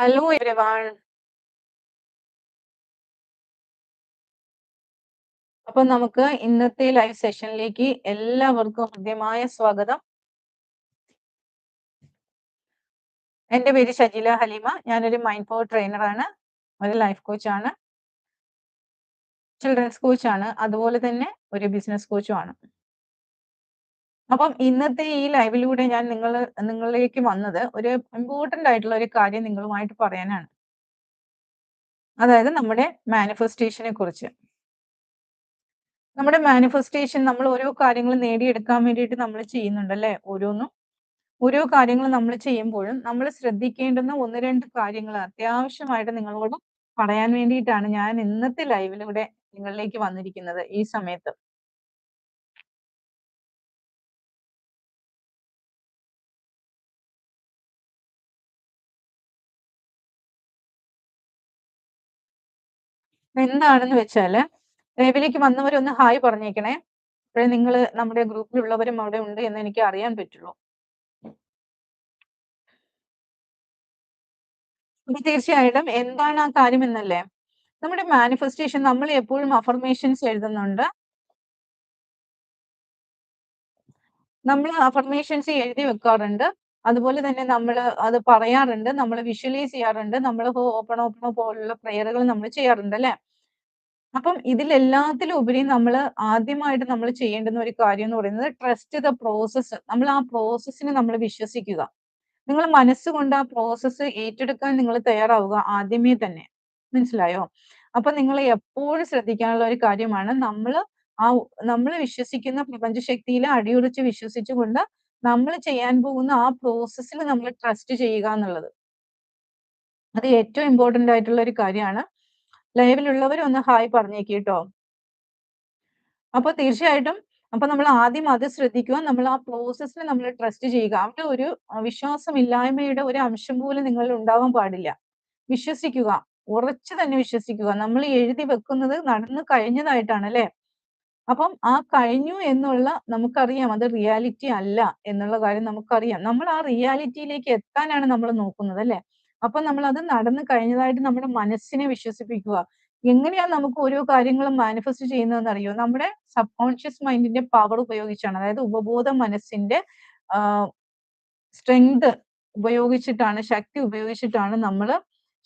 Hello everyone. അപ്പൊ നമുക്ക് ഇന്നത്തെ ലൈവ് സെഷനിലേക്ക് എല്ലാവർക്കും ഹൃദ്യമായ സ്വാഗതം. എന്റെ പേര് ഷജില ഹലീമ. ഞാനൊരു മൈൻഡ് പവർ ട്രെയിനറാണ് ഒരു ലൈഫ് കോച്ചാണ്. ചിൽഡ്രൻസ് കോച്ചാണ് അതുപോലെ തന്നെ ഒരു ബിസിനസ് കോച്ചും ആണ്. അപ്പം ഇന്നത്തെ ഈ ലൈവിലൂടെ ഞാൻ നിങ്ങൾ നിങ്ങളിലേക്ക് വന്നത് ഒരു ഇമ്പോർട്ടന്റ് ആയിട്ടുള്ള ഒരു കാര്യം നിങ്ങളുമായിട്ട് പറയാനാണ്. അതായത് നമ്മുടെ മാനിഫെസ്റ്റേഷനെ കുറിച്ച്. നമ്മുടെ മാനിഫെസ്റ്റേഷൻ നമ്മൾ ഓരോ കാര്യങ്ങൾ നേടിയെടുക്കാൻ വേണ്ടിയിട്ട് നമ്മൾ ചെയ്യുന്നുണ്ട് അല്ലെ ഓരോന്നും. ഓരോ കാര്യങ്ങൾ നമ്മൾ ചെയ്യുമ്പോഴും നമ്മൾ ശ്രദ്ധിക്കേണ്ടുന്ന ഒന്ന് രണ്ട് കാര്യങ്ങൾ അത്യാവശ്യമായിട്ട് നിങ്ങളോട് പറയാൻ വേണ്ടിയിട്ടാണ് ഞാൻ ഇന്നത്തെ ലൈവിലൂടെ നിങ്ങളിലേക്ക് വന്നിരിക്കുന്നത് ഈ സമയത്ത്. എന്താണെന്ന് വെച്ചാൽ ലൈവിലേക്ക് വന്നവരൊന്ന് ഹായ് പറഞ്ഞേക്കണേ. അപ്പോഴേ നിങ്ങൾ നമ്മുടെ ഗ്രൂപ്പിലുള്ളവരും അവിടെ ഉണ്ട് എന്ന് എനിക്ക് അറിയാൻ പറ്റുള്ളൂ. തീർച്ചയായിട്ടും എന്താണ് ആ കാര്യം എന്നല്ലേ? നമ്മുടെ മാനിഫെസ്റ്റേഷൻ നമ്മൾ എപ്പോഴും അഫർമേഷൻസ് എഴുതുന്നുണ്ട്. നമ്മൾ അഫർമേഷൻസ് എഴുതി വെക്കാറുണ്ട്. അതുപോലെ തന്നെ നമ്മൾ അത് പറയാറുണ്ട്. നമ്മൾ വിഷ്വലൈസ് ചെയ്യാറുണ്ട്. നമ്മൾ ഓപ്പൺ ഓപ്പൺ പോലുള്ള പ്രയറുകൾ നമ്മൾ ചെയ്യാറുണ്ട് അല്ലേ? അപ്പം ഇതിലെല്ലാത്തിലും ഉപരി നമ്മൾ ആദ്യമായിട്ട് നമ്മൾ ചെയ്യേണ്ടുന്ന ഒരു കാര്യം എന്ന് പറയുന്നത് ട്രസ്റ്റ് ദ. നമ്മൾ ആ പ്രോസസ്സിനെ നമ്മൾ വിശ്വസിക്കുക. നിങ്ങൾ മനസ്സുകൊണ്ട് ആ പ്രോസസ്സ് ഏറ്റെടുക്കാൻ നിങ്ങൾ തയ്യാറാവുക ആദ്യമേ തന്നെ. മനസ്സിലായോ? അപ്പൊ നിങ്ങൾ എപ്പോഴും ശ്രദ്ധിക്കാനുള്ള ഒരു കാര്യമാണ് നമ്മൾ ആ നമ്മൾ വിശ്വസിക്കുന്ന പ്രപഞ്ചശക്തിയിൽ അടിയുറച്ച് വിശ്വസിച്ചുകൊണ്ട് നമ്മൾ ചെയ്യാൻ പോകുന്ന ആ പ്രോസസ്സിൽ നമ്മൾ ട്രസ്റ്റ് ചെയ്യുക എന്നുള്ളത്. അത് ഏറ്റവും ഇമ്പോർട്ടന്റ് ആയിട്ടുള്ള ഒരു കാര്യമാണ്. ലൈവിലുള്ളവർ ഒന്ന് ഹായ് പറഞ്ഞേക്ക് കേട്ടോ. അപ്പൊ തീർച്ചയായിട്ടും അപ്പൊ നമ്മൾ ആദ്യം അത് ശ്രദ്ധിക്കുക. നമ്മൾ ആ പ്രോസസ്സിൽ നമ്മൾ ട്രസ്റ്റ് ചെയ്യുക. അവിടെ ഒരു വിശ്വാസമില്ലായ്മയുടെ ഒരു അംശം പോലും നിങ്ങൾ ഉണ്ടാവാൻ പാടില്ല. വിശ്വസിക്കുക. ഉറച്ചു തന്നെ വിശ്വസിക്കുക. നമ്മൾ എഴുതി വെക്കുന്നത് നടന്നു കഴിഞ്ഞതായിട്ടാണ് അല്ലേ? അപ്പം ആ കഴിഞ്ഞു എന്നുള്ള നമുക്കറിയാം അത് റിയാലിറ്റി അല്ല എന്നുള്ള കാര്യം നമുക്കറിയാം. നമ്മൾ ആ റിയാലിറ്റിയിലേക്ക് എത്താനാണ് നമ്മൾ നോക്കുന്നത് അല്ലെ അപ്പൊ നമ്മൾ അത് നടന്നു കഴിഞ്ഞതായിട്ട് നമ്മുടെ മനസ്സിനെ വിശ്വസിപ്പിക്കുക. എങ്ങനെയാണ് നമുക്ക് ഓരോ കാര്യങ്ങളും മാനിഫെസ്റ്റ് ചെയ്യുന്നതെന്ന് അറിയോ? നമ്മുടെ സബ് കോൺഷ്യസ് മൈൻഡിന്റെ പവർ ഉപയോഗിച്ചാണ്. അതായത് ഉപബോധ മനസ്സിന്റെ സ്ട്രെങ്ത് ഉപയോഗിച്ചിട്ടാണ് ശക്തി ഉപയോഗിച്ചിട്ടാണ് നമ്മൾ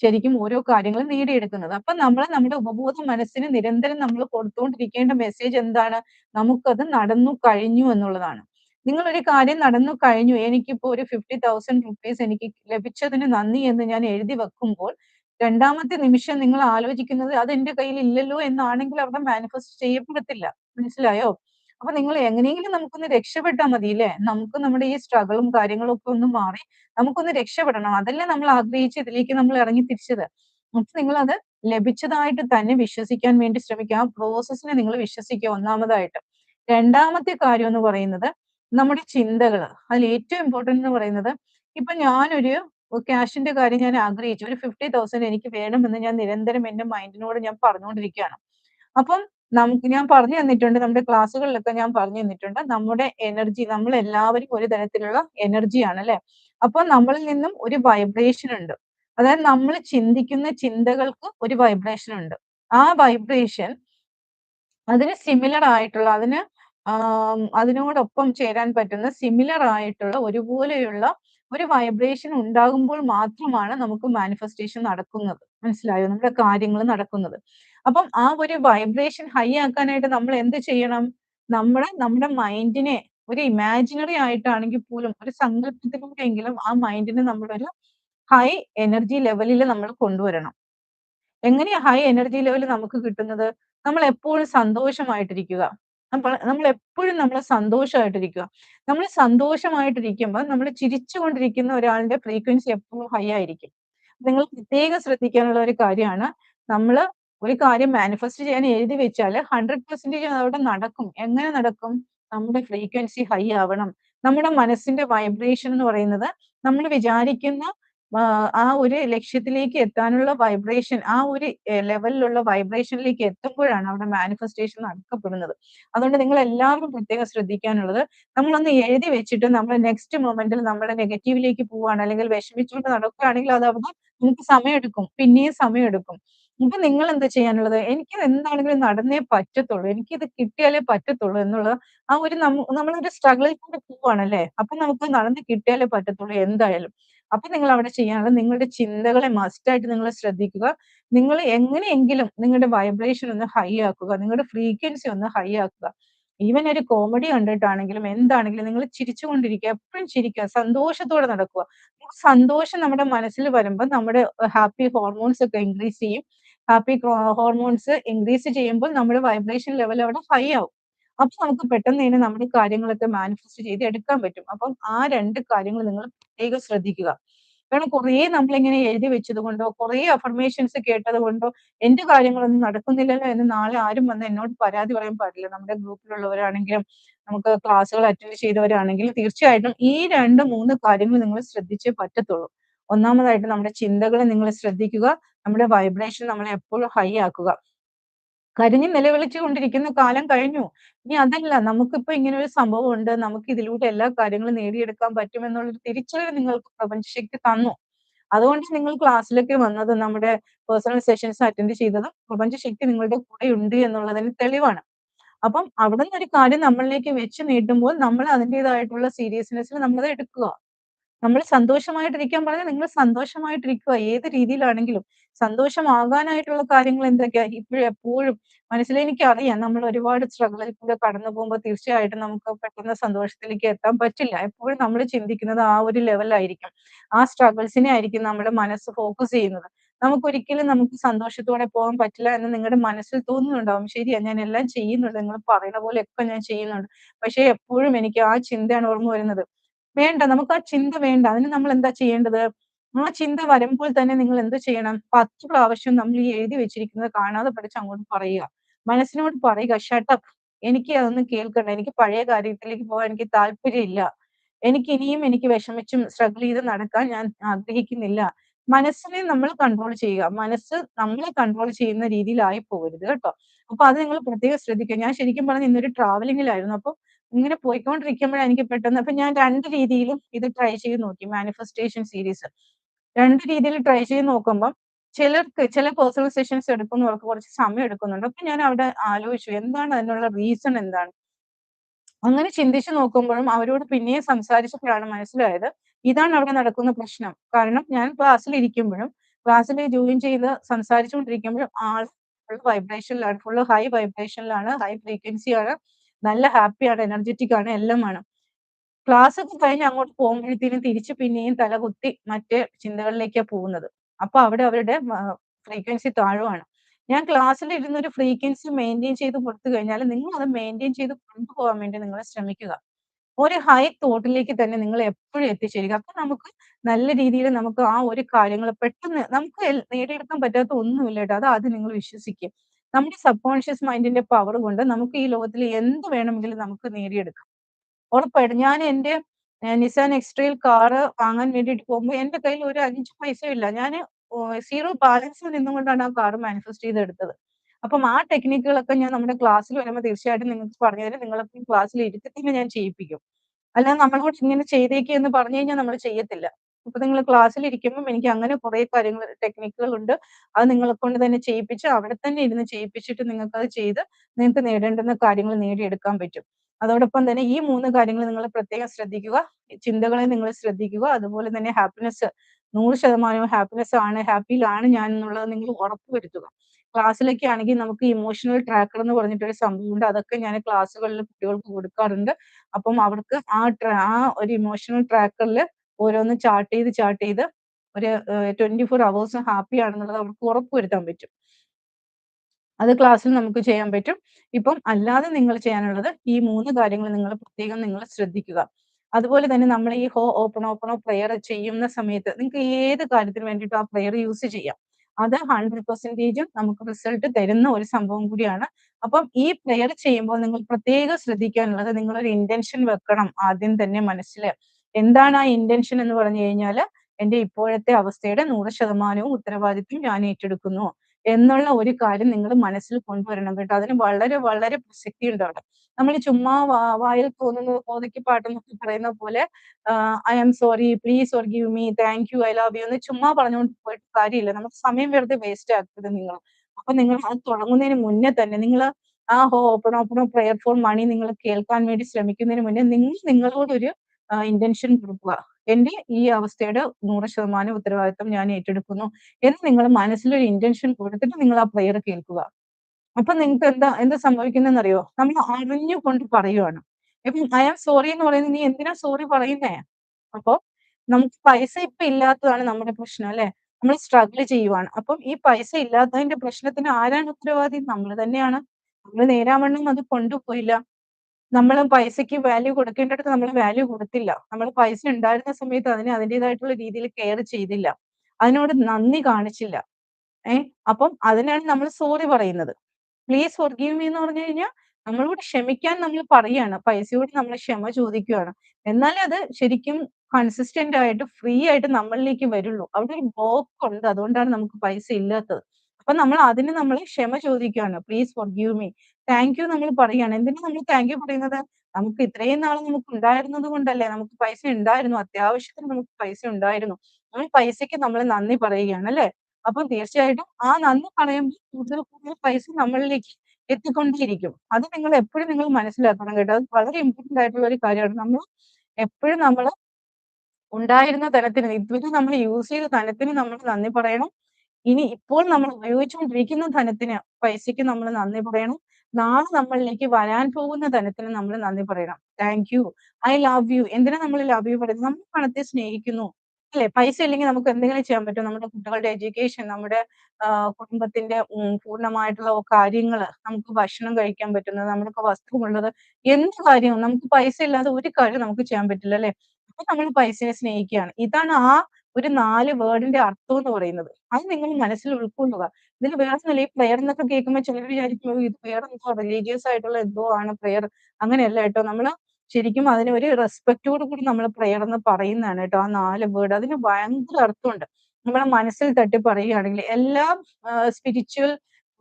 ശരിക്കും ഓരോ കാര്യങ്ങളും നേടിയെടുക്കുന്നത്. അപ്പൊ നമ്മൾ നമ്മുടെ ഉപബോധ മനസ്സിന് നിരന്തരം നമ്മൾ കൊടുത്തുകൊണ്ടിരിക്കേണ്ട മെസ്സേജ് എന്താണ്? നമുക്കത് നടന്നു കഴിഞ്ഞു എന്നുള്ളതാണ്. നിങ്ങൾ ഒരു കാര്യം നടന്നു കഴിഞ്ഞു. എനിക്കിപ്പോ ഒരു 50,000 റുപ്പീസ് എനിക്ക് ലഭിച്ചതിന് നന്ദി എന്ന് ഞാൻ എഴുതി വെക്കുമ്പോൾ രണ്ടാമത്തെ നിമിഷം നിങ്ങൾ ആലോചിക്കുന്നത് അത് എന്റെ കയ്യിൽ ഇല്ലല്ലോ എന്നാണെങ്കിൽ അവിടെ മാനിഫെസ്റ്റ് ചെയ്യപ്പെടത്തില്ല. മനസ്സിലായോ? അപ്പൊ നിങ്ങൾ എങ്ങനെയെങ്കിലും നമുക്കൊന്ന് രക്ഷപ്പെട്ടാൽ മതി ല്ലേ? നമുക്ക് നമ്മുടെ ഈ സ്ട്രഗിളും കാര്യങ്ങളും ഒക്കെ ഒന്ന് മാറി നമുക്കൊന്ന് രക്ഷപ്പെടണം. അതല്ലേ നമ്മൾ ആഗ്രഹിച്ച് ഇതിലേക്ക് നമ്മൾ ഇറങ്ങി തിരിച്ചത്. അപ്പൊ അത് ലഭിച്ചതായിട്ട് തന്നെ വിശ്വസിക്കാൻ വേണ്ടി ശ്രമിക്കുക. ആ പ്രോസസ്സിനെ നിങ്ങൾ വിശ്വസിക്കുക ഒന്നാമതായിട്ട്. രണ്ടാമത്തെ കാര്യം എന്ന് പറയുന്നത് നമ്മുടെ ചിന്തകൾ അതിൽ ഏറ്റവും ഇമ്പോർട്ടന്റ് എന്ന് പറയുന്നത് ഇപ്പൊ ഞാനൊരു ക്യാഷിന്റെ കാര്യം ഞാൻ ആഗ്രഹിച്ചു. ഒരു 50,000 എനിക്ക് വേണമെന്ന് ഞാൻ നിരന്തരം എന്റെ മൈൻഡിനോട് ഞാൻ പറഞ്ഞുകൊണ്ടിരിക്കുകയാണ്. അപ്പം നമുക്ക് ഞാൻ പറഞ്ഞു തന്നിട്ടുണ്ട്. നമ്മുടെ ക്ലാസ്സുകളിലൊക്കെ ഞാൻ പറഞ്ഞു തന്നിട്ടുണ്ട്. നമ്മുടെ എനർജി നമ്മൾ എല്ലാവരും ഒരു തരത്തിലുള്ള എനർജിയാണ് അല്ലെ അപ്പൊ നമ്മളിൽ നിന്നും ഒരു വൈബ്രേഷൻ ഉണ്ട്. അതായത് നമ്മൾ ചിന്തിക്കുന്ന ചിന്തകൾക്ക് ഒരു വൈബ്രേഷൻ ഉണ്ട്. ആ വൈബ്രേഷൻ അതിന് സിമിലർ ആയിട്ടുള്ള അതിന് അതിനോടൊപ്പം ചേരാൻ പറ്റുന്ന സിമിലർ ആയിട്ടുള്ള ഒരുപോലെയുള്ള ഒരു വൈബ്രേഷൻ ഉണ്ടാകുമ്പോൾ മാത്രമാണ് നമുക്ക് മാനിഫെസ്റ്റേഷൻ നടക്കുന്നത്. മനസ്സിലായോ? നമ്മുടെ കാര്യങ്ങൾ നടക്കുന്നത്. അപ്പം ആ ഒരു വൈബ്രേഷൻ ഹൈ ആക്കാനായിട്ട് നമ്മൾ എന്ത് ചെയ്യണം? നമ്മുടെ നമ്മുടെ മൈൻഡിനെ ഒരു ഇമാജിനറി ആയിട്ടാണെങ്കിൽ പോലും ഒരു സങ്കല്പത്തിലൂടെയെങ്കിലും ആ മൈൻഡിനെ നമ്മളൊരു ഹൈ എനർജി ലെവലിൽ നമ്മൾ കൊണ്ടുവരണം. എങ്ങനെയാ ഹൈ എനർജി ലെവൽ നമുക്ക് കിട്ടുന്നത്? നമ്മൾ എപ്പോഴും സന്തോഷമായിട്ടിരിക്കുക. നമ്മൾ നമ്മൾ എപ്പോഴും നമ്മൾ സന്തോഷമായിട്ടിരിക്കുക. നമ്മൾ സന്തോഷമായിട്ടിരിക്കുമ്പോൾ നമ്മൾ ചിരിച്ചുകൊണ്ടിരിക്കുന്ന ഒരാളുടെ ഫ്രീക്വൻസി എപ്പോഴും ഹൈ ആയിരിക്കും. നിങ്ങൾ പ്രത്യേകം ശ്രദ്ധിക്കാനുള്ള ഒരു കാര്യമാണ്. നമ്മൾ ഒരു കാര്യം മാനിഫെസ്റ്റ് ചെയ്യാൻ എഴുതി വെച്ചാൽ 100% അതവിടെ നടക്കും. എങ്ങനെ നടക്കും? നമ്മുടെ ഫ്രീക്വൻസി ഹൈ ആവണം. നമ്മുടെ മനസ്സിന്റെ വൈബ്രേഷൻ എന്ന് പറയുന്നത് നമ്മൾ വിചാരിക്കുന്ന ആ ഒരു ലക്ഷ്യത്തിലേക്ക് എത്താനുള്ള വൈബ്രേഷൻ ആ ഒരു ലെവലിലുള്ള വൈബ്രേഷനിലേക്ക് എത്തുമ്പോഴാണ് അവിടെ മാനിഫെസ്റ്റേഷൻ നടക്കപ്പെടുന്നത്. അതുകൊണ്ട് നിങ്ങൾ എല്ലാവരും പ്രത്യേകം ശ്രദ്ധിക്കാനുള്ളത് നമ്മളൊന്ന് എഴുതി വെച്ചിട്ട് നമ്മൾ നെക്സ്റ്റ് മൊമെന്റിൽ നമ്മുടെ നെഗറ്റീവിലേക്ക് പോവുകയാണ് അല്ലെങ്കിൽ വിഷമിച്ചുകൊണ്ട് നടക്കുകയാണെങ്കിൽ അത് അവിടെ നമുക്ക് സമയമെടുക്കും. പിന്നെയും സമയമെടുക്കും. അപ്പൊ നിങ്ങളെന്താ ചെയ്യാനുള്ളത്? എനിക്ക് എന്താണെങ്കിലും നടന്നേ പറ്റത്തുള്ളൂ. എനിക്ക് ഇത് കിട്ടിയാലേ പറ്റത്തുള്ളൂ എന്നുള്ള ആ ഒരു നമ്മ നമ്മളൊരു സ്ട്രഗിളിൽ കൂടെ പോവാണല്ലേ. അപ്പൊ നമുക്ക് നടന്ന് കിട്ടിയാലേ പറ്റത്തുള്ളൂ എന്തായാലും. അപ്പൊ നിങ്ങൾ അവിടെ ചെയ്യാനുള്ളത് നിങ്ങളുടെ ചിന്തകളെ മസ്റ്റായിട്ട് നിങ്ങൾ ശ്രദ്ധിക്കുക. നിങ്ങൾ എങ്ങനെയെങ്കിലും നിങ്ങളുടെ വൈബ്രേഷൻ ഒന്ന് ഹൈ ആക്കുക. നിങ്ങളുടെ ഫ്രീക്വൻസി ഒന്ന് ഹൈ ആക്കുക. ഈവൻ ഒരു കോമഡി കണ്ടിട്ടാണെങ്കിലും എന്താണെങ്കിലും നിങ്ങൾ ചിരിച്ചുകൊണ്ടിരിക്കുക. എപ്പോഴും ചിരിക്കുക. സന്തോഷത്തോടെ നടക്കുക. സന്തോഷം നമ്മുടെ മനസ്സിൽ വരുമ്പോൾ നമ്മുടെ ഹാപ്പി ഹോർമോൺസ് ഒക്കെ ഇൻക്രീസ് ചെയ്യും. ഹാപ്പി ഹോർമോൺസ് ഇൻക്രീസ് ചെയ്യുമ്പോൾ നമ്മുടെ വൈബ്രേഷൻ ലെവൽ അവിടെ ഹൈ ആവും. അപ്പൊ നമുക്ക് പെട്ടെന്ന് തന്നെ നമ്മുടെ കാര്യങ്ങളൊക്കെ മാനിഫെസ്റ്റ് ചെയ്ത് എടുക്കാൻ പറ്റും. അപ്പം ആ രണ്ട് കാര്യങ്ങൾ നിങ്ങൾ പ്രത്യേകം ശ്രദ്ധിക്കുക. കാരണം കുറേ നമ്മളിങ്ങനെ എഴുതി വെച്ചത് കൊണ്ടോ, കുറേ അഫർമേഷൻസ് കേട്ടത് കൊണ്ടോ, എന്റെ കാര്യങ്ങളൊന്നും നടക്കുന്നില്ലല്ലോ എന്ന് നാളെ ആരും വന്ന് എന്നോട് പരാതി പറയാൻ പാടില്ല. നമ്മുടെ ഗ്രൂപ്പിലുള്ളവരാണെങ്കിലും, നമുക്ക് ക്ലാസ്സുകൾ അറ്റൻഡ് ചെയ്തവരാണെങ്കിലും തീർച്ചയായിട്ടും ഈ 2, 3 കാര്യങ്ങൾ നിങ്ങൾ ശ്രദ്ധിച്ചേ പറ്റത്തുള്ളൂ. ഒന്നാമതായിട്ട് നമ്മുടെ ചിന്തകളെ നിങ്ങൾ ശ്രദ്ധിക്കുക. നമ്മുടെ വൈബ്രേഷൻ നമ്മൾ എപ്പോഴും ഹൈ ആക്കുക. കരിഞ്ഞ് നിലവിളിച്ചു കൊണ്ടിരിക്കുന്ന കാലം കഴിഞ്ഞു. ഇനി അതല്ല നമുക്കിപ്പോ ഇങ്ങനെ ഒരു സംഭവം ഉണ്ട്. നമുക്ക് ഇതിലൂടെ എല്ലാ കാര്യങ്ങളും നേടിയെടുക്കാൻ പറ്റുമെന്നുള്ളൊരു തിരിച്ചറിവ് നിങ്ങൾക്ക് പ്രപഞ്ചശക്തി തന്നു. അതുകൊണ്ട് നിങ്ങൾ ക്ലാസ്സിലേക്ക് വന്നത് നമ്മുടെ പേഴ്സണൽ സെഷൻസ് അറ്റൻഡ് ചെയ്തതും പ്രപഞ്ചശക്തി നിങ്ങളുടെ കൂടെ ഉണ്ട് എന്നുള്ളതിന് തെളിവാണ്. അപ്പം അവിടെ നിന്ന് ഒരു കാര്യം നമ്മളിലേക്ക് വെച്ച് നീട്ടുമ്പോൾ നമ്മൾ അതിന്റെതായിട്ടുള്ള സീരിയസ്നെസ്സിൽ നമ്മളത് എടുക്കുക. നമ്മൾ സന്തോഷമായിട്ടിരിക്കാൻ പറഞ്ഞാൽ നിങ്ങൾ സന്തോഷമായിട്ടിരിക്കുക. ഏത് രീതിയിലാണെങ്കിലും. സന്തോഷമാകാനായിട്ടുള്ള കാര്യങ്ങൾ എന്തൊക്കെയാ? ഇപ്പോഴും എപ്പോഴും മനസ്സിൽ എനിക്കറിയാം നമ്മൾ ഒരുപാട് സ്ട്രഗിളിൽ കൂടെ കടന്നു പോകുമ്പോൾ തീർച്ചയായിട്ടും നമുക്ക് പെട്ടെന്ന് സന്തോഷത്തിലേക്ക് എത്താൻ പറ്റില്ല. എപ്പോഴും നമ്മൾ ചിന്തിക്കുന്നത് ആ ഒരു ലെവലായിരിക്കും. ആ സ്ട്രഗിൾസിനെ ആയിരിക്കും നമ്മുടെ മനസ്സ് ഫോക്കസ് ചെയ്യുന്നത്. നമുക്ക് ഒരിക്കലും നമുക്ക് സന്തോഷത്തോടെ പോകാൻ പറ്റില്ല എന്ന് നിങ്ങളുടെ മനസ്സിൽ തോന്നുന്നുണ്ടാവും. ശരിയാ ഞാൻ എല്ലാം ചെയ്യുന്നുണ്ട്. നിങ്ങൾ പറയുന്ന പോലെ ഒക്കെ ഞാൻ ചെയ്യുന്നുണ്ട്. പക്ഷെ എപ്പോഴും എനിക്ക് ആ ചിന്തയാണ് ഓർമ്മ വരുന്നത്. വേണ്ട നമുക്ക് ആ ചിന്ത വേണ്ട. അതിന് നമ്മൾ എന്താ ചെയ്യേണ്ടത്? ആ ചിന്ത വരുമ്പോൾ തന്നെ നിങ്ങൾ എന്ത് ചെയ്യണം? 10 പ്രാവശ്യം നമ്മൾ ഈ എഴുതി വെച്ചിരിക്കുന്നത് കാണാതെ പഠിച്ച് അങ്ങോട്ട് പറയുക. മനസ്സിനോട് പറയുക ഷട്ടപ്പ് എനിക്ക് അതൊന്നും കേൾക്കണ്ട. എനിക്ക് പഴയ കാര്യത്തിലേക്ക് പോകാൻ എനിക്ക് താല്പര്യമില്ല. എനിക്ക് ഇനിയും എനിക്ക് വിഷമിച്ചും സ്ട്രഗിൾ ചെയ്ത് നടക്കാൻ ഞാൻ ആഗ്രഹിക്കുന്നില്ല. മനസ്സിനെ നമ്മൾ കൺട്രോൾ ചെയ്യുക. മനസ്സ് നമ്മളെ കൺട്രോൾ ചെയ്യുന്ന രീതിയിലായി പോകരുത് കേട്ടോ. അപ്പൊ അത് നിങ്ങൾ പ്രത്യേകം ശ്രദ്ധിക്കുക. ഞാൻ ശരിക്കും പറഞ്ഞ ഇന്നൊരു ട്രാവലിംഗിലായിരുന്നു. അപ്പൊ ഇങ്ങനെ പോയിക്കൊണ്ടിരിക്കുമ്പോഴാണ് എനിക്ക് പെട്ടെന്ന് അപ്പൊ ഞാൻ രണ്ട് രീതിയിലും ഇത് ട്രൈ ചെയ്ത് നോക്കി മാനിഫെസ്റ്റേഷൻ സീരീസ്. രണ്ട് രീതിയിൽ ട്രൈ ചെയ്ത് നോക്കുമ്പോൾ ചിലർക്ക് ചില പേഴ്സണൽ സെഷൻസ് എടുക്കുന്നവർക്ക് കുറച്ച് സമയം എടുക്കുന്നുണ്ട്. അപ്പൊ ഞാൻ അവിടെ ആലോചിച്ചു എന്താണ് അതിനുള്ള റീസൺ എന്താണ്? അങ്ങനെ ചിന്തിച്ച് നോക്കുമ്പോഴും അവരോട് പിന്നെയും സംസാരിച്ചപ്പോഴാണ് മനസ്സിലായത് ഇതാണ് അവിടെ നടക്കുന്ന പ്രശ്നം. കാരണം ഞാൻ ക്ലാസ്സിൽ ഇരിക്കുമ്പോഴും ക്ലാസ്സിൽ ജോയിൻ ചെയ്ത് സംസാരിച്ചുകൊണ്ടിരിക്കുമ്പോഴും ആൾ ഫുൾ വൈബ്രേഷനിലാണ്. ഫുൾ ഹൈ വൈബ്രേഷനിലാണ്. ഹൈ ഫ്രീക്വൻസി ആണ്. നല്ല ഹാപ്പിയാണ്, എനർജറ്റിക് ആണ്, എല്ലാം എല്ലാമാണ്. ക്ലാസ് ഒക്കെ കഴിഞ്ഞ് അങ്ങോട്ട് പോകുമ്പോഴത്തേനും തിരിച്ച് പിന്നെയും തലകുത്തി മറ്റേ ചിന്തകളിലേക്കാണ് പോകുന്നത്. അപ്പൊ അവിടെ അവരുടെ ഫ്രീക്വൻസി താഴുവാണ്. ഞാൻ ക്ലാസ്സിൽ ഇരുന്ന് ഒരു ഫ്രീക്വൻസി മെയിന്റെയിൻ ചെയ്ത് കൊടുത്തു കഴിഞ്ഞാൽ നിങ്ങൾ അത് മെയിന്റെയിൻ ചെയ്ത് കൊണ്ടുപോകാൻ വേണ്ടി നിങ്ങൾ ശ്രമിക്കുക. ഒരു ഹൈ തോട്ടിലേക്ക് തന്നെ നിങ്ങൾ എപ്പോഴും എത്തിച്ചേരുക. അപ്പൊ നമുക്ക് നല്ല രീതിയിൽ നമുക്ക് ആ ഒരു കാര്യങ്ങൾ പെട്ടെന്ന് നമുക്ക് നേടിയെടുക്കാൻ പറ്റാത്ത ഒന്നുമില്ല കേട്ടോ അത് ആദ്യം നിങ്ങൾ വിശ്വസിക്കുക. നമ്മുടെ സബ് കോൺഷ്യസ് മൈൻഡിന്റെ പവർ കൊണ്ട് നമുക്ക് ഈ ലോകത്തിൽ എന്ത് വേണമെങ്കിലും നമുക്ക് നേടിയെടുക്കാം. ഉറപ്പായിട്ടും ഞാൻ എന്റെ നിസാൻ എക്സ്ട്രയിൽ കാറ് വാങ്ങാൻ വേണ്ടിയിട്ട് പോകുമ്പോൾ എന്റെ കയ്യിൽ ഒരു അഞ്ച് പൈസയും ഇല്ല. ഞാൻ സീറോ ബാലൻസിൽ നിന്നുകൊണ്ടാണ് ആ കാറ് മാനിഫെസ്റ്റ് ചെയ്തെടുത്തത്. അപ്പം ആ ടെക്നിക്കുകളൊക്കെ ഞാൻ നമ്മുടെ ക്ലാസ്സിൽ വരുമ്പോൾ തീർച്ചയായിട്ടും നിങ്ങൾക്ക് പറഞ്ഞു തരും. നിങ്ങളൊക്കെ ക്ലാസ്സിൽ ഇരുത്തി തന്നെ ഞാൻ ചെയ്യിപ്പിക്കും. അല്ലാതെ നമ്മളോട് ഇങ്ങനെ ചെയ്തേക്ക് എന്ന് പറഞ്ഞു കഴിഞ്ഞാൽ നമ്മൾ ചെയ്യത്തില്ല. അപ്പൊ നിങ്ങൾ ക്ലാസ്സിൽ ഇരിക്കുമ്പം എനിക്ക് അങ്ങനെ കുറെ കാര്യങ്ങൾ ടെക്നിക്കുകളുണ്ട്. അത് നിങ്ങളെ കൊണ്ട് തന്നെ ചെയ്യിപ്പിച്ച് അവിടെ തന്നെ ഇരുന്ന് ചെയ്യിപ്പിച്ചിട്ട് നിങ്ങൾക്ക് അത് ചെയ്ത് നിങ്ങൾക്ക് നേടേണ്ടുന്ന കാര്യങ്ങൾ നേടിയെടുക്കാൻ പറ്റും. അതോടൊപ്പം തന്നെ ഈ മൂന്ന് കാര്യങ്ങൾ നിങ്ങൾ പ്രത്യേകം ശ്രദ്ധിക്കുക. ചിന്തകളെ നിങ്ങൾ ശ്രദ്ധിക്കുക. അതുപോലെ തന്നെ ഹാപ്പിനെസ് 100% ഹാപ്പിനെസ് ആണ്, ഹാപ്പിയിലാണ് ഞാൻ എന്നുള്ളത് നിങ്ങൾ ഉറപ്പുവരുത്തുക. ക്ലാസ്സിലൊക്കെ ആണെങ്കിൽ നമുക്ക് ഇമോഷണൽ ട്രാക്കർ എന്ന് പറഞ്ഞിട്ടൊരു സംഭവമുണ്ട്. അതൊക്കെ ഞാൻ ക്ലാസ്സുകളിൽ കുട്ടികൾക്ക് കൊടുക്കാറുണ്ട്. അപ്പം അവർക്ക് ആ ആ ഒരു ഇമോഷണൽ ട്രാക്കറിൽ ഓരോന്ന് ചാർട്ട് ചെയ്ത് ചാർട്ട് ചെയ്ത് ഒരു ട്വന്റി ഫോർ അവേഴ്സ് ഹാപ്പി ആണെന്നുള്ളത് അവർക്ക് ഉറപ്പുവരുത്താൻ പറ്റും. അത് ക്ലാസ്സിൽ നമുക്ക് ചെയ്യാൻ പറ്റും. ഇപ്പം അല്ലാതെ നിങ്ങൾ ചെയ്യാനുള്ളത് ഈ മൂന്ന് കാര്യങ്ങൾ നിങ്ങൾ പ്രത്യേകം നിങ്ങൾ ശ്രദ്ധിക്കുക. അതുപോലെ തന്നെ നമ്മൾ ഈ ഹോ ഓപ്പൺ ഓപ്പണോ പ്രെയർ ചെയ്യുന്ന സമയത്ത് നിങ്ങൾക്ക് ഏത് കാര്യത്തിന് വേണ്ടിയിട്ട് ആ പ്രെയർ യൂസ് ചെയ്യാം. അത് 100% നമുക്ക് റിസൾട്ട് തരുന്ന ഒരു സംഭവം കൂടിയാണ്. അപ്പം ഈ പ്രെയർ ചെയ്യുമ്പോൾ നിങ്ങൾ പ്രത്യേകം ശ്രദ്ധിക്കാനുള്ളത് നിങ്ങളൊരു ഇന്റൻഷൻ വെക്കണം ആദ്യം തന്നെ മനസ്സിൽ. എന്താണ് ആ ഇന്റൻഷൻ എന്ന് പറഞ്ഞു കഴിഞ്ഞാൽ എന്റെ ഇപ്പോഴത്തെ അവസ്ഥയുടെ 100% ഉത്തരവാദിത്വം ഞാൻ ഏറ്റെടുക്കുന്നു. എന്നുള്ള ഒരു കാര്യം നിങ്ങൾ മനസ്സിൽ കൊണ്ടുവരണം കേട്ടോ. അതിന് വളരെ വളരെ പ്രസക്തി ഉണ്ട് അവിടെ. നമ്മൾ ചുമ്മാ വായിൽ തോന്നുന്നത് കോതയ്ക്ക് പാട്ടെന്നൊക്കെ പറയുന്ന പോലെ I am sorry, please forgive me, thank you, I love you എന്ന് ചുമ്മാ പറഞ്ഞുകൊണ്ട് പോയിട്ട് കാര്യമില്ല. നമുക്ക് സമയം വെറുതെ വേസ്റ്റ് ആക്കരുത് നിങ്ങൾ. അപ്പൊ നിങ്ങൾ അത് തുടങ്ങുന്നതിന് മുന്നേ തന്നെ നിങ്ങൾ ആ ഹോ open open prayer for money നിങ്ങൾ കേൾക്കാൻ വേണ്ടി ശ്രമിക്കുന്നതിന് മുന്നേ നിങ്ങൾ നിങ്ങളോടൊരു ഇന്റൻഷൻ കൊടുക്കുക. എന്റെ ഈ അവസ്ഥയുടെ 100% ഉത്തരവാദിത്വം ഞാൻ ഏറ്റെടുക്കുന്നു എന്ന് നിങ്ങൾ മനസ്സിലൊരു ഇന്റൻഷൻ കൊടുത്തിട്ട് നിങ്ങൾ ആ പ്രയർ കേൾക്കുക. അപ്പൊ നിങ്ങൾക്ക് എന്താ എന്താ സംഭവിക്കുന്നതെന്നറിയോ? നമ്മൾ അറിഞ്ഞുകൊണ്ട് പറയുവാണ്. ഇപ്പം ഐ ആം സോറി എന്ന് പറയുന്നത് നീ എന്തിനാ സോറി പറയുന്നേ? അപ്പൊ നമുക്ക് പൈസ ഇപ്പൊ ഇല്ലാത്തതാണ് നമ്മുടെ പ്രശ്നം അല്ലെ നമ്മൾ സ്ട്രഗിൾ ചെയ്യുവാണ്. അപ്പം ഈ പൈസ ഇല്ലാത്തതിന്റെ പ്രശ്നത്തിന് ആരാണ് ഉത്തരവാദി? നമ്മൾ തന്നെയാണ്. നമ്മൾ നേരാവണ്ണം അത് കൊണ്ടുപോയില്ല. നമ്മൾ പൈസയ്ക്ക് വാല്യൂ കൊടുക്കേണ്ടിടത്ത് നമ്മൾ വാല്യൂ കൊടുത്തില്ല. നമ്മൾ പൈസ ഉണ്ടായിരുന്ന സമയത്ത് അതിനെ അതിന്റെതായിട്ടുള്ള രീതിയിൽ കെയർ ചെയ്തില്ല. അതിനോട് നന്ദി കാണിച്ചില്ല. ഏ അപ്പം അതിനാണ് നമ്മൾ സോറി പറയുന്നത്. പ്ലീസ് ഫോർഗിവ് മീ എന്ന് പറഞ്ഞു കഴിഞ്ഞാൽ നമ്മളോട് ക്ഷമിക്കാൻ നമ്മൾ പറയാണ്. പൈസയോട് നമ്മൾ ക്ഷമ ചോദിക്കുകയാണ്. എന്നാലേ അത് ശരിക്കും കൺസിസ്റ്റന്റ് ആയിട്ട് ഫ്രീ ആയിട്ട് നമ്മളിലേക്ക് വരുള്ളൂ. അവിടെ ഒരു ബ്ലോക്ക് ഉണ്ട്. അതുകൊണ്ടാണ് നമുക്ക് പൈസ ഇല്ലാത്തത്. അപ്പൊ നമ്മൾ അതിന് നമ്മൾ ക്ഷമ ചോദിക്കുകയാണ്. Please forgive me. Thank you നമ്മൾ പറയുകയാണ് എന്തിനാ നമ്മൾ താങ്ക് യു പറയുന്നത്? നമുക്ക് ഇത്രയും നാൾ നമുക്ക് ഉണ്ടായിരുന്നത് കൊണ്ടല്ലേ. നമുക്ക് പൈസ ഉണ്ടായിരുന്നു. അത്യാവശ്യത്തിന് നമുക്ക് പൈസ ഉണ്ടായിരുന്നു. നമ്മൾ പൈസയ്ക്ക് നമ്മൾ നന്ദി പറയുകയാണ് അല്ലേ? അപ്പം തീർച്ചയായിട്ടും ആ നന്ദി പറയുമ്പോൾ കൂടുതൽ കൂടുതൽ പൈസ നമ്മളിലേക്ക് എത്തിക്കൊണ്ടേയിരിക്കും. അത് നിങ്ങൾ എപ്പോഴും നിങ്ങൾ മനസ്സിലാക്കണം കേട്ടോ. അത് വളരെ ഇമ്പോർട്ടന്റ് ആയിട്ടുള്ള ഒരു കാര്യമാണ്. നമ്മൾ എപ്പോഴും നമ്മൾ ഉണ്ടായിരുന്ന തരത്തിന് ഇതുവരെ നമ്മൾ യൂസ് ചെയ്ത തനത്തിന് നമ്മൾ നന്ദി പറയണം. ഇനി ഇപ്പോൾ നമ്മൾ ഉപയോഗിച്ചുകൊണ്ടിരിക്കുന്ന ധനത്തിന് പൈസയ്ക്ക് നമ്മൾ നന്ദി പറയണം. നാളെ നമ്മളിലേക്ക് വരാൻ പോകുന്ന ധനത്തിന് നമ്മൾ നന്ദി പറയണം. Thank you, I love you. എന്തിനാ നമ്മൾ ലവ് യു പറയുന്നത്? നമ്മൾ പണത്തെ സ്നേഹിക്കുന്നു. അല്ലെ പൈസ ഇല്ലെങ്കിൽ നമുക്ക് എന്തെങ്കിലും ചെയ്യാൻ പറ്റുമോ? നമ്മുടെ കുട്ടികളുടെ എഡ്യൂക്കേഷൻ, നമ്മുടെ കുടുംബത്തിന്റെ പൂർണമായിട്ടുള്ള കാര്യങ്ങൾ നമുക്ക് ഭക്ഷണം കഴിക്കാൻ പറ്റുന്നത്, നമുക്ക് വസ്തുവുള്ളത് എന്ത് കാര്യവും നമുക്ക് പൈസ ഇല്ലാതെ ഒരു കാര്യവും നമുക്ക് ചെയ്യാൻ പറ്റില്ല അല്ലെ അപ്പൊ നമ്മൾ പൈസയെ സ്നേഹിക്കുകയാണ്. ഇതാണ് ആ ഒരു നാല് വേർഡിന്റെ അർത്ഥം എന്ന് പറയുന്നത്. അത് നിങ്ങൾ മനസ്സിൽ ഉൾക്കൊള്ളുക. ഇതിൽ നില ഈ പ്രയർ എന്നൊക്കെ കേൾക്കുമ്പോൾ ചിലർ വിചാരിക്കും ഇത് വേറെ എന്തോ റിലീജിയസ് ആയിട്ടുള്ള എന്തോ ആണ് പ്രയർ. അങ്ങനെയല്ല കേട്ടോ. നമ്മൾ ശരിക്കും അതിന് ഒരു റെസ്പെക്റ്റോട് കൂടി നമ്മൾ പ്രെയർ എന്ന് പറയുന്നതാണ് കേട്ടോ. ആ നാല് വേർഡ്. അതിന് ഭയങ്കര അർത്ഥമുണ്ട്. നമ്മളെ മനസ്സിൽ തട്ടി പറയുകയാണെങ്കിൽ എല്ലാ സ്പിരിച്വൽ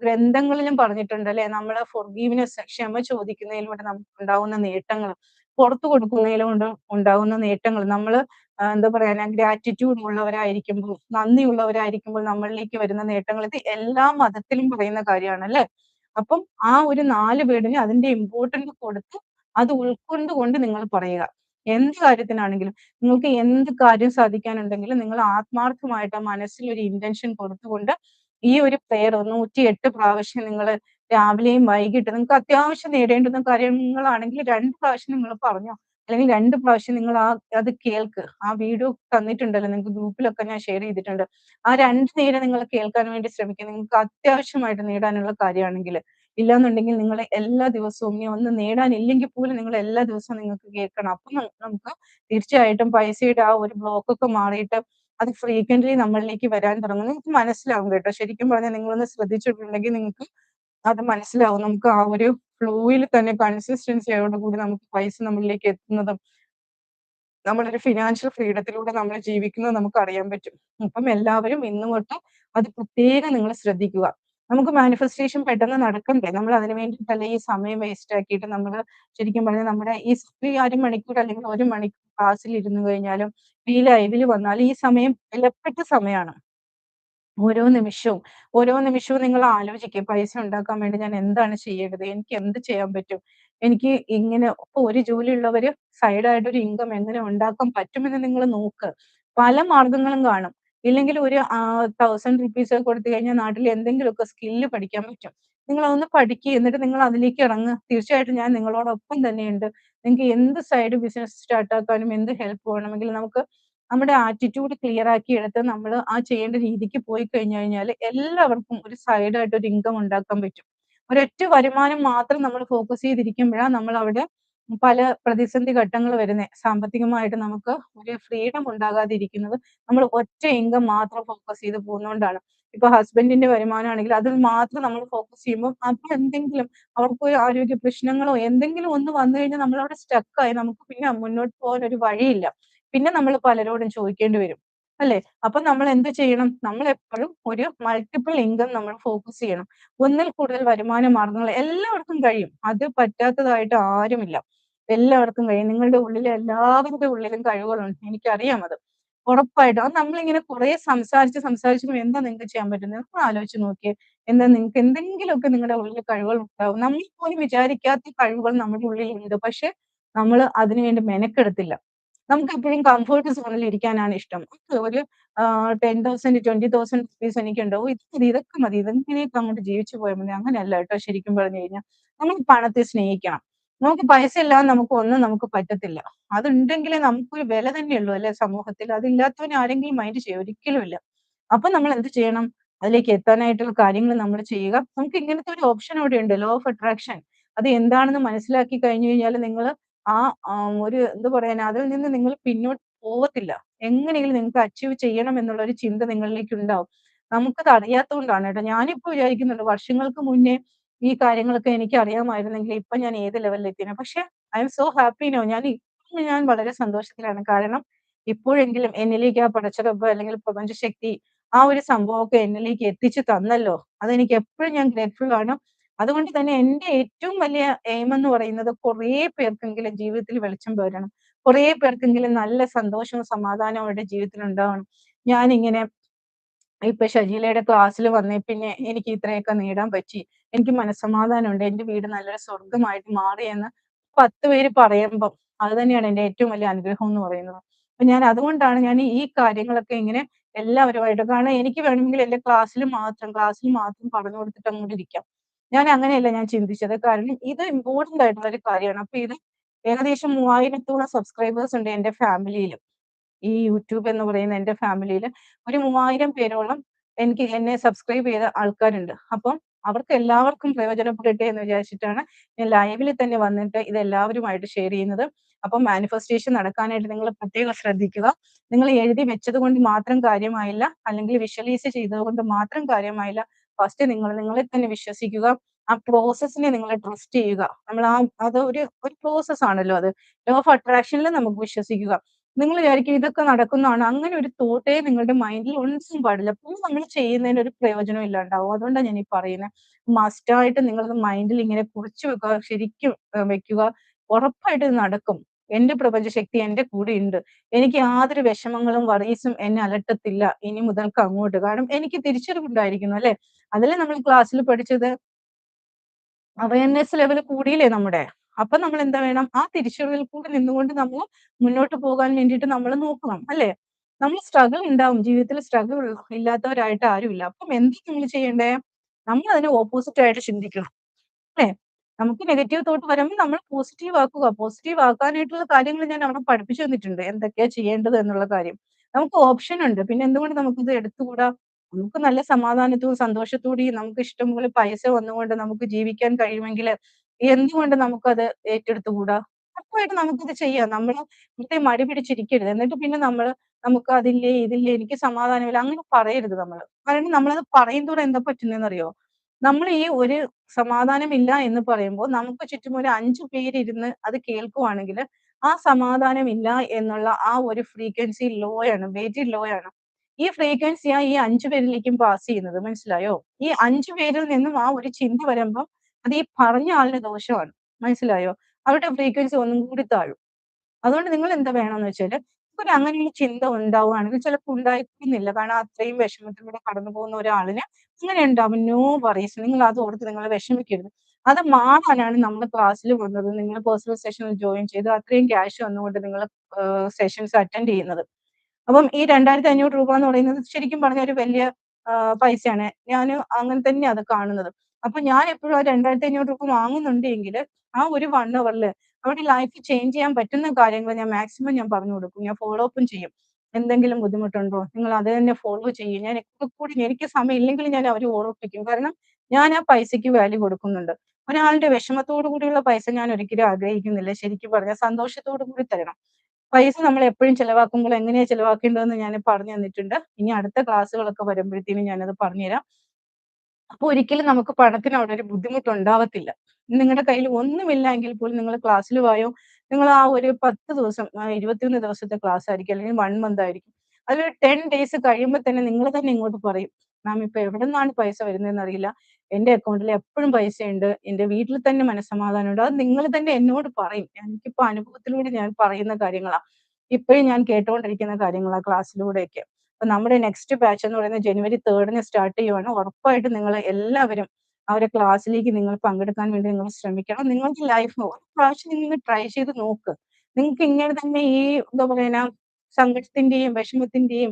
ഗ്രന്ഥങ്ങളിലും പറഞ്ഞിട്ടുണ്ട് അല്ലെ നമ്മളെ ഫോർഗീവ്നെസ് ക്ഷമ ചോദിക്കുന്നതിലൂടെ നമുക്ക് ഉണ്ടാവുന്ന നേട്ടങ്ങൾ, പുറത്തു കൊടുക്കുന്നതിലൂടെ ഉണ്ടാകുന്ന നേട്ടങ്ങൾ, നമ്മൾ എന്താ പറയാ ഗ്രാറ്റിറ്റ്യൂഡ് ഉള്ളവരായിരിക്കുമ്പോൾ, നന്ദിയുള്ളവരായിരിക്കുമ്പോൾ നമ്മളിലേക്ക് വരുന്ന നേട്ടങ്ങൾ ഇത് എല്ലാ മതത്തിലും പറയുന്ന കാര്യമാണ് അല്ലെ അപ്പം ആ ഒരു നാല് വേർഡിന് അതിന്റെ ഇമ്പോർട്ടൻസ് കൊടുത്ത് അത് ഉൾക്കൊണ്ടുകൊണ്ട് നിങ്ങൾ പറയുക. എന്ത് കാര്യത്തിനാണെങ്കിലും നിങ്ങൾക്ക് എന്ത് കാര്യം സാധിക്കാനുണ്ടെങ്കിലും നിങ്ങൾ ആത്മാർത്ഥമായിട്ട് മനസ്സിൽ ഒരു ഇന്റൻഷൻ കൊടുത്തുകൊണ്ട് ഈ ഒരു പ്രയർ 108 പ്രാവശ്യം നിങ്ങൾ രാവിലെയും വൈകിട്ടും നിങ്ങൾക്ക് അത്യാവശ്യം നേടേണ്ടുന്ന കാര്യങ്ങളാണെങ്കിൽ രണ്ട് പ്രാവശ്യം നിങ്ങൾ പറഞ്ഞോ. അല്ലെങ്കിൽ രണ്ട് പ്രാവശ്യം നിങ്ങൾ ആ അത് കേൾക്ക്. ആ വീഡിയോ തന്നിട്ടുണ്ടല്ലോ നിങ്ങൾക്ക് ഗ്രൂപ്പിലൊക്കെ ഞാൻ ഷെയർ ചെയ്തിട്ടുണ്ട്. ആ രണ്ട് നേരം നിങ്ങൾ കേൾക്കാൻ വേണ്ടി ശ്രമിക്കുക. നിങ്ങൾക്ക് അത്യാവശ്യമായിട്ട് നേടാനുള്ള കാര്യമാണെങ്കിൽ ഇല്ലാന്നുണ്ടെങ്കിൽ നിങ്ങൾ എല്ലാ ദിവസവും ഇനി ഒന്ന് നേടാനില്ലെങ്കിൽ പോലും നിങ്ങൾ എല്ലാ ദിവസവും നിങ്ങൾക്ക് കേൾക്കണം. അപ്പൊ നമുക്ക് തീർച്ചയായിട്ടും പൈസയുടെ ആ ഒരു ബ്ലോക്ക് ഒക്കെ മാറിയിട്ട് അത് ഫ്രീക്വന്റ്ലി നമ്മളിലേക്ക് വരാൻ തുടങ്ങും. നിങ്ങൾക്ക് മനസ്സിലാവും കേട്ടോ. ശരിക്കും പറഞ്ഞാൽ നിങ്ങളൊന്ന് ശ്രദ്ധിച്ചിട്ടുണ്ടെങ്കിൽ നിങ്ങൾക്ക് അത് മനസ്സിലാവും. നമുക്ക് ആ ഒരു ഫ്ലോയിൽ തന്നെ കൺസിസ്റ്റൻസിയോട് കൂടി നമുക്ക് പൈസ നമ്മളിലേക്ക് എത്തുന്നതും നമ്മളൊരു ഫിനാൻഷ്യൽ ഫ്രീഡത്തിലൂടെ നമ്മൾ ജീവിക്കുന്നത് നമുക്ക് അറിയാൻ പറ്റും. അപ്പം എല്ലാവരും ഇന്ന് തൊട്ട് അത് പ്രത്യേകം നിങ്ങൾ ശ്രദ്ധിക്കുക. നമുക്ക് മാനിഫെസ്റ്റേഷൻ പെട്ടെന്ന് നടക്കണ്ടേ? നമ്മൾ അതിന് വേണ്ടിയിട്ടല്ല ഈ സമയം വേസ്റ്റ് ആക്കിയിട്ട് നമ്മൾ ശരിക്കും പറഞ്ഞാൽ നമ്മുടെ ഈ ഈ അരമണിക്കൂർ അല്ലെങ്കിൽ ഒരു മണിക്കൂർ ക്ലാസ്സിൽ ഇരുന്നു കഴിഞ്ഞാലും ഈ ലൈവിൽ വന്നാലും ഈ സമയം വിലപ്പെട്ട സമയാണ്. ഓരോ നിമിഷവും, ഓരോ നിമിഷവും നിങ്ങൾ ആലോചിക്കുക പൈസ ഉണ്ടാക്കാൻ വേണ്ടി ഞാൻ എന്താണ് ചെയ്യേണ്ടത്? എനിക്ക് എന്ത് ചെയ്യാൻ പറ്റും? എനിക്ക് ഇങ്ങനെ ഒരു ജോലി ഉള്ളവര് സൈഡായിട്ട് ഒരു ഇൻകം എങ്ങനെ ഉണ്ടാക്കാൻ പറ്റുമെന്ന് നിങ്ങൾ നോക്ക്. പല മാർഗങ്ങളും കാണും. ഇല്ലെങ്കിൽ ഒരു തൗസൻഡ് 1000 റുപ്പീസ് കൊടുത്തു കഴിഞ്ഞാൽ നാട്ടിൽ എന്തെങ്കിലുമൊക്കെ സ്കില്ല് പഠിക്കാൻ പറ്റും. നിങ്ങൾ അതൊന്ന് പഠിക്കുക എന്നിട്ട് നിങ്ങൾ അതിലേക്ക് ഇറങ്ങുക തീർച്ചയായിട്ടും ഞാൻ നിങ്ങളോടൊപ്പം തന്നെയുണ്ട്. നിങ്ങൾക്ക് എന്ത് സൈഡ് ബിസിനസ് സ്റ്റാർട്ട് ആക്കാനും എന്ത് ഹെൽപ്പ് വേണമെങ്കിലും നമുക്ക് നമ്മുടെ ആറ്റിറ്റ്യൂഡ് ക്ലിയർ ആക്കി എടുത്ത് നമ്മൾ ആ ചെയ്യേണ്ട രീതിക്ക് പോയി കഴിഞ്ഞു കഴിഞ്ഞാൽ എല്ലാവർക്കും ഒരു സൈഡായിട്ട് ഒരു ഇൻകം ഉണ്ടാക്കാൻ പറ്റും. ഒരൊറ്റ വരുമാനം മാത്രം നമ്മൾ ഫോക്കസ് ചെയ്തിരിക്കുമ്പോഴാണ് നമ്മൾ അവിടെ പല പ്രതിസന്ധി ഘട്ടങ്ങൾ വരുന്നത് സാമ്പത്തികമായിട്ട് നമുക്ക് ഒരു ഫ്രീഡം ഉണ്ടാകാതിരിക്കുന്നത് നമ്മൾ ഒറ്റ ഇൻകം മാത്രം ഫോക്കസ് ചെയ്ത് പോകുന്നതുകൊണ്ടാണ് ഇപ്പൊ ഹസ്ബൻഡിന്റെ വരുമാനമാണെങ്കിൽ അതിൽ മാത്രം നമ്മൾ ഫോക്കസ് ചെയ്യുമ്പോൾ അപ്പൊ എന്തെങ്കിലും അവർക്ക് ഒരു ആരോഗ്യ പ്രശ്നങ്ങളോ എന്തെങ്കിലും ഒന്ന് വന്നു കഴിഞ്ഞാൽ നമ്മൾ അവിടെ സ്റ്റക്കായി നമുക്ക് പിന്നെ മുന്നോട്ട് പോകാൻ ഒരു വഴിയില്ല. പിന്നെ നമ്മൾ പലരോടും ചോദിക്കേണ്ടി വരും. അല്ലെ അപ്പൊ നമ്മൾ എന്ത് ചെയ്യണം? നമ്മൾ എപ്പോഴും ഒരു മൾട്ടിപ്പിൾ ഇൻകം നമ്മൾ ഫോക്കസ് ചെയ്യണം. ഒന്നിൽ കൂടുതൽ വരുമാന മാർഗങ്ങൾ എല്ലാവർക്കും കഴിയും. അത് പറ്റാത്തതായിട്ട് ആരുമില്ല. എല്ലാവർക്കും കഴിയും. നിങ്ങളുടെ ഉള്ളിൽ എല്ലാവരുടെ ഉള്ളിലും കഴിവുകളുണ്ട്. എനിക്കറിയാം അത്. ഉറപ്പായിട്ടും. അത് നമ്മളിങ്ങനെ കുറെ സംസാരിച്ച് സംസാരിച്ച് എന്താ നിങ്ങൾക്ക് ചെയ്യാൻ പറ്റുന്നത്? ആലോചിച്ച് നോക്കിയേ. എന്താ നിങ്ങൾക്ക് എന്തെങ്കിലുമൊക്കെ നിങ്ങളുടെ ഉള്ളിൽ കഴിവുകൾ ഉണ്ടാവും. നമ്മൾ പോലും വിചാരിക്കാത്ത കഴിവുകൾ നമ്മുടെ ഉള്ളിൽ ഉണ്ട് പക്ഷെ നമ്മൾ അതിനുവേണ്ടി മെനക്കെടുത്തില്ല. നമുക്കെപ്പഴും കംഫർട്ട് സോണിൽ ഇരിക്കാനാണ് ഇഷ്ടം. ഒരു ten thousand twenty thousand rupees എനിക്കുണ്ട്. ഓ ഇത് മതി, ഇതൊക്കെ മതി. ഇതെങ്ങനെയൊക്കെ അങ്ങോട്ട് ജീവിച്ചു പോയാൽ മതി. അങ്ങനെയല്ല കേട്ടോ ശരിക്കും പറഞ്ഞു കഴിഞ്ഞാൽ. നമ്മൾ പണത്തെ സ്നേഹിക്കണം. നമുക്ക് പൈസ ഇല്ലാതെ നമുക്ക് ഒന്നും നമുക്ക് പറ്റത്തില്ല. അതുണ്ടെങ്കിലേ നമുക്കൊരു വില തന്നെയുള്ളൂ അല്ലെ സമൂഹത്തിൽ. അതില്ലാത്തവനെ ആരെങ്കിലും മൈൻഡ് ചെയ്യും ഒരിക്കലുമില്ല. അപ്പൊ നമ്മൾ എന്ത് ചെയ്യണം? അതിലേക്ക് എത്താനായിട്ടുള്ള കാര്യങ്ങൾ നമ്മൾ ചെയ്യുക. നമുക്ക് ഇങ്ങനത്തെ ഒരു ഓപ്ഷൻ അവിടെ ഉണ്ട് ലോ ഓഫ് അട്രാക്ഷൻ. അത് എന്താണെന്ന് മനസ്സിലാക്കി കഴിഞ്ഞു കഴിഞ്ഞാൽ നിങ്ങൾ ആ ആ ഒരു എന്താ പറയാനാ അതിൽ നിന്ന് നിങ്ങൾ പിന്നോട്ട് പോവത്തില്ല. എങ്ങനെയെങ്കിലും നിങ്ങൾക്ക് അച്ചീവ് ചെയ്യണം എന്നുള്ള ഒരു ചിന്ത നിങ്ങളിലേക്ക് ഉണ്ടാവും. നമുക്കത് അറിയാത്തോണ്ടാണ് കേട്ടോ. ഞാനിപ്പോ വിചാരിക്കുന്നുണ്ട് വർഷങ്ങൾക്ക് മുന്നേ ഈ കാര്യങ്ങളൊക്കെ എനിക്ക് അറിയാമായിരുന്നെങ്കിൽ ഇപ്പൊ ഞാൻ ഏത് ലെവലിൽ എത്തിയേനെ. പക്ഷെ I am so happy no ഞാൻ ഇപ്പം ഞാൻ വളരെ സന്തോഷത്തിലാണ്. കാരണം ഇപ്പോഴെങ്കിലും എന്നിലേക്ക് ആ പടച്ചറബ്ബ് അല്ലെങ്കിൽ പ്രപഞ്ചശക്തി ആ ഒരു സംഭവമൊക്കെ എന്നിലേക്ക് എത്തിച്ചു തന്നല്ലോ. അതെനിക്ക് എപ്പോഴും ഞാൻ ഗ്രേറ്റ്ഫുൾ ആണ്. അതുകൊണ്ട് തന്നെ എന്റെ ഏറ്റവും വലിയ എയിം എന്ന് പറയുന്നത് കുറേ പേർക്കെങ്കിലും ജീവിതത്തിൽ വെളിച്ചം പകരണം. കുറേ പേർക്കെങ്കിലും നല്ല സന്തോഷവും സമാധാനവും അവരുടെ ജീവിതത്തിൽ ഉണ്ടാവണം. ഞാനിങ്ങനെ ഇപ്പൊ ഷജീലയുടെ ക്ലാസ്സിൽ വന്നേ പിന്നെ എനിക്ക് ഇത്രയൊക്കെ നേടാൻ പറ്റി. എനിക്ക് മനസ്സമാധാനമുണ്ട്. എന്റെ വീട് നല്ലൊരു സ്വർഗമായിട്ട് മാറി എന്ന് 10 പേര് പറയുമ്പം അത് തന്നെയാണ് എന്റെ ഏറ്റവും വലിയ അനുഗ്രഹം എന്ന് പറയുന്നത്. അപ്പൊ ഞാൻ അതുകൊണ്ടാണ് ഞാൻ ഈ കാര്യങ്ങളൊക്കെ ഇങ്ങനെ എല്ലാവരുമായിട്ട് കാരണം എനിക്ക് വേണമെങ്കിൽ എന്റെ ക്ലാസ്സിൽ മാത്രം ക്ലാസ്സിൽ മാത്രം പറഞ്ഞു കൊടുത്തിട്ട് അങ്ങോട്ട് ഇരിക്കാം. ഞാൻ അങ്ങനെയല്ല ഞാൻ ചിന്തിച്ചത്. കാരണം ഇത് ഇമ്പോർട്ടന്റ് ആയിട്ടുള്ള ഒരു കാര്യമാണ്. അപ്പൊ ഇത് ഏകദേശം 3000ത്തോളം സബ്സ്ക്രൈബേഴ്സ് ഉണ്ട് എന്റെ ഫാമിലിയിൽ ഈ യൂട്യൂബ് എന്ന് പറയുന്ന എന്റെ ഫാമിലിയിൽ ഒരു 3000 പേരോളം എനിക്ക് എന്നെ സബ്സ്ക്രൈബ് ചെയ്ത ആൾക്കാരുണ്ട്. അപ്പം അവർക്ക് എല്ലാവർക്കും പ്രയോജനപ്പെടട്ടെ എന്ന് വിചാരിച്ചിട്ടാണ് ഞാൻ ലൈവിൽ തന്നെ വന്നിട്ട് ഇത് എല്ലാവരുമായിട്ട് ഷെയർ ചെയ്യുന്നത്. അപ്പം മാനിഫെസ്റ്റേഷൻ നടക്കാനായിട്ട് നിങ്ങൾ പ്രത്യേകം ശ്രദ്ധിക്കുക. നിങ്ങൾ എഴുതി വെച്ചത് കൊണ്ട് മാത്രം കാര്യമായില്ല. അല്ലെങ്കിൽ വിഷ്വലൈസ് ചെയ്തത് കൊണ്ട് മാത്രം കാര്യമായില്ല. ഫസ്റ്റ് നിങ്ങൾ നിങ്ങളെ തന്നെ വിശ്വസിക്കുക. ആ പ്രോസസ്സിനെ നിങ്ങൾ ട്രസ്റ്റ് ചെയ്യുക. നമ്മൾ ആ അത് ഒരു ഒരു പ്രോസസ് ആണല്ലോ അത്. ലോ ഓഫ് അട്രാക്ഷനിൽ നമുക്ക് വിശ്വസിക്കുക. നിങ്ങൾ വിചാരിക്കും ഇതൊക്കെ നടക്കുന്നതാണ്. അങ്ങനെ ഒരു തോട്ടേ നിങ്ങളുടെ മൈൻഡിൽ ഒന്നും പാടില്ല. പിന്നെ നമ്മൾ ചെയ്യുന്നതിന് ഒരു പ്രയോജനം ഇല്ലാണ്ടാവും. അതുകൊണ്ടാണ് ഞാൻ ഈ പറയുന്നത് മസ്റ്റായിട്ട് നിങ്ങളത് മൈൻഡിൽ ഇങ്ങനെ കുറിച്ചു വെക്കുക. ശരിക്കും വെക്കുക. ഉറപ്പായിട്ട് ഇത് നടക്കും. എന്റെ പ്രപഞ്ചശക്തി എന്റെ കൂടെ ഉണ്ട് എനിക്ക് യാതൊരു വിഷമങ്ങളും വറീസും എന്നെ അലട്ടത്തില്ല. ഇനി മുതൽക്ക് അങ്ങോട്ട്. കാരണം എനിക്ക് തിരിച്ചറിവുണ്ടായിരിക്കുന്നു അല്ലേ? അതല്ലേ നമ്മൾ ക്ലാസ്സിൽ പഠിച്ചത്. അവയർനെസ് ലെവൽ കൂടിയില്ലേ നമ്മുടെ. അപ്പൊ നമ്മൾ എന്താ വേണം? ആ തിരിച്ചറിവിൽ കൂടി നിന്നുകൊണ്ട് നമ്മൾ മുന്നോട്ട് പോകാൻ വേണ്ടിയിട്ട് നമ്മൾ നോക്കണം. അല്ലേ? നമ്മൾ സ്ട്രഗിൾ ഉണ്ടാവും. ജീവിതത്തിൽ സ്ട്രഗിൾ ഇല്ലാത്തവരായിട്ട് ആരുമില്ല. അപ്പം എന്താ നമ്മൾ ചെയ്യേണ്ടേ? നമ്മൾ അതിന് ഓപ്പോസിറ്റ് ആയിട്ട് ചിന്തിക്കണം. അല്ലേ? നമുക്ക് നെഗറ്റീവ് തോട്ട് വരുമ്പോൾ നമ്മൾ പോസിറ്റീവ് ആക്കുക. പോസിറ്റീവ് ആക്കാനായിട്ടുള്ള കാര്യങ്ങൾ ഞാൻ അവിടെ പഠിപ്പിച്ചു തന്നിട്ടുണ്ട്. എന്തൊക്കെയാ ചെയ്യേണ്ടത് എന്നുള്ള കാര്യം. നമുക്ക് ഓപ്ഷൻ ഉണ്ട്. പിന്നെ എന്തുകൊണ്ട് നമുക്കിത് എടുത്തുകൂടാ? നമുക്ക് നല്ല സമാധാനത്തോടും സന്തോഷത്തോടെയും നമുക്ക് ഇഷ്ടംപോലെ പൈസ വന്നുകൊണ്ട് നമുക്ക് ജീവിക്കാൻ കഴിയുമെങ്കിൽ എന്തുകൊണ്ട് നമുക്കത് ഏറ്റെടുത്തുകൂടാ? ഉറപ്പായിട്ട് നമുക്കിത് ചെയ്യാം. നമ്മൾ വെറുതെ മടി പിടിച്ചിരിക്കരുത്. എന്നിട്ട് പിന്നെ നമ്മൾ നമുക്ക് അതില്ലേ ഇതില്ലേ എനിക്ക് സമാധാനമില്ല അങ്ങനെ പറയരുത് നമ്മൾ കാരണം നമ്മളത് പറയുന്നതോടെ എന്താ പറ്റുന്നതെന്നറിയോ നമ്മൾ ഈ ഒരു സമാധാനമില്ല എന്ന് പറയുമ്പോൾ നമുക്ക് ചുറ്റും ഒരു അഞ്ചു പേരിരുന്ന് അത് കേൾക്കുവാണെങ്കിൽ ആ സമാധാനമില്ല എന്നുള്ള ആ ഒരു ഫ്രീക്വൻസി ലോ ആണ്. വെരി ലോ ആണ്. ഈ ഫ്രീക്വൻസിയാ ഈ അഞ്ചു പേരിലേക്കും പാസ് ചെയ്യുന്നത്. മനസ്സിലായോ? ഈ അഞ്ചു പേരിൽ നിന്നും ആ ഒരു ചിന്ത വരുമ്പം അത് ഈ പറഞ്ഞ ആളിന് ദോഷമാണ്. മനസ്സിലായോ? അവരുടെ ഫ്രീക്വൻസി ഒന്നും കൂടി താഴും. അതുകൊണ്ട് നിങ്ങൾ എന്താ വേണമെന്ന് വെച്ചാൽ ഒരു അങ്ങനെ ഒരു ചിന്ത ഉണ്ടാവുകയാണെങ്കിൽ ചിലപ്പോൾ ഉണ്ടായിരിക്കുന്നില്ല. കാരണം അത്രയും വിഷമത്തിലൂടെ കടന്നു പോകുന്ന ഒരാളിന് അങ്ങനെ ഉണ്ടാവും. No worries. നിങ്ങൾ അത് ഓർത്ത് നിങ്ങൾ വിഷമിക്കരുത്. അത് മാറാനാണ് നമ്മൾ ക്ലാസ്സിൽ വന്നത്. നിങ്ങൾ പേഴ്സണൽ സെഷനിൽ ജോയിൻ ചെയ്ത് അത്രയും ക്യാഷ് വന്നുകൊണ്ട് നിങ്ങൾ സെഷൻസ് അറ്റൻഡ് ചെയ്യുന്നത്. അപ്പം ഈ 2500 രൂപ എന്ന് പറയുന്നത് ശരിക്കും പറഞ്ഞ ഒരു വലിയ പൈസയാണ്. ഞാൻ അങ്ങനെ തന്നെ അത് കാണുന്നത്. അപ്പൊ ഞാൻ എപ്പോഴും ആ 2500 രൂപ വാങ്ങുന്നുണ്ടെങ്കിൽ ആ ഒരു വൺ അവറിൽ അവരുടെ ലൈഫ് ചേഞ്ച് ചെയ്യാൻ പറ്റുന്ന കാര്യങ്ങൾ ഞാൻ മാക്സിമം ഞാൻ പറഞ്ഞു കൊടുക്കും. ഞാൻ ഫോളോ അപ്പും ചെയ്യും. എന്തെങ്കിലും ബുദ്ധിമുട്ടുണ്ടോ? നിങ്ങൾ അത് തന്നെ ഫോളോ ചെയ്യും ഞാൻ ഒക്കെ കൂടി എനിക്ക് സമയം ഇല്ലെങ്കിൽ ഞാൻ അവരെ ഓർമ്മിപ്പിക്കും. കാരണം ഞാൻ ആ പൈസയ്ക്ക് വാല്യൂ കൊടുക്കുന്നുണ്ട്. ഒരാളുടെ വിഷമത്തോടു കൂടിയുള്ള പൈസ ഞാൻ ഒരിക്കലും ആഗ്രഹിക്കുന്നില്ല. ശരിക്കും പറഞ്ഞാൽ സന്തോഷത്തോടു കൂടി തരണം. പൈസ നമ്മൾ എപ്പോഴും ചിലവാക്കുമ്പോൾ എങ്ങനെയാ ചിലവാക്കേണ്ടതെന്ന് ഞാൻ പറഞ്ഞു തന്നിട്ടുണ്ട്. ഇനി അടുത്ത ക്ലാസ്സുകളൊക്കെ വരുമ്പോഴത്തേനും ഞാനത് പറഞ്ഞുതരാം. അപ്പൊ ഒരിക്കലും നമുക്ക് പണത്തിന് അവിടെ ഒരു ബുദ്ധിമുട്ടുണ്ടാവത്തില്ല. നിങ്ങളുടെ കയ്യിൽ ഒന്നുമില്ല എങ്കിൽ പോലും നിങ്ങൾ ക്ലാസ്സിൽ പോയോ നിങ്ങൾ ആ ഒരു 10 ദിവസം ഇരുപത്തിയൊന്ന് 21 ദിവസത്തെ ക്ലാസ് ആയിരിക്കും അല്ലെങ്കിൽ വൺ മന്ത് ആയിരിക്കും. അതിലൊരു ടെൻ ഡേയ്സ് കഴിയുമ്പോൾ തന്നെ നിങ്ങൾ തന്നെ ഇങ്ങോട്ട് പറയും. മാം ഇപ്പൊ എവിടെ നിന്നാണ് പൈസ വരുന്നതെന്ന് അറിയില്ല. എന്റെ അക്കൗണ്ടിൽ എപ്പഴും പൈസയുണ്ട്. എന്റെ വീട്ടിൽ തന്നെ മനസ്സമാധാനമുണ്ട്. അത് നിങ്ങൾ തന്നെ എന്നോട് പറയും. എനിക്കിപ്പോ അനുഭവത്തിലൂടെ ഞാൻ പറയുന്ന കാര്യങ്ങളാ. ഇപ്പോഴും ഞാൻ കേട്ടുകൊണ്ടിരിക്കുന്ന കാര്യങ്ങളാ ക്ലാസ്സിലൂടെയൊക്കെ. അപ്പൊ നമ്മുടെ നെക്സ്റ്റ് ബാച്ച് എന്ന് പറയുന്നത് ജനുവരി തേർഡിന് സ്റ്റാർട്ട് ചെയ്യുവാണ്. ഉറപ്പായിട്ട് നിങ്ങൾ എല്ലാവരും അവരെ ക്ലാസ്സിലേക്ക് നിങ്ങൾ പങ്കെടുക്കാൻ വേണ്ടി നിങ്ങൾ ശ്രമിക്കണം. നിങ്ങൾക്ക് ലൈഫ് ഒരു പ്രാവശ്യം നിങ്ങൾ ട്രൈ ചെയ്ത് നോക്ക്. നിങ്ങൾക്ക് ഇങ്ങനെ തന്നെ ഈ എന്താ പറയുന്ന സങ്കടത്തിന്റെയും വിഷമത്തിന്റെയും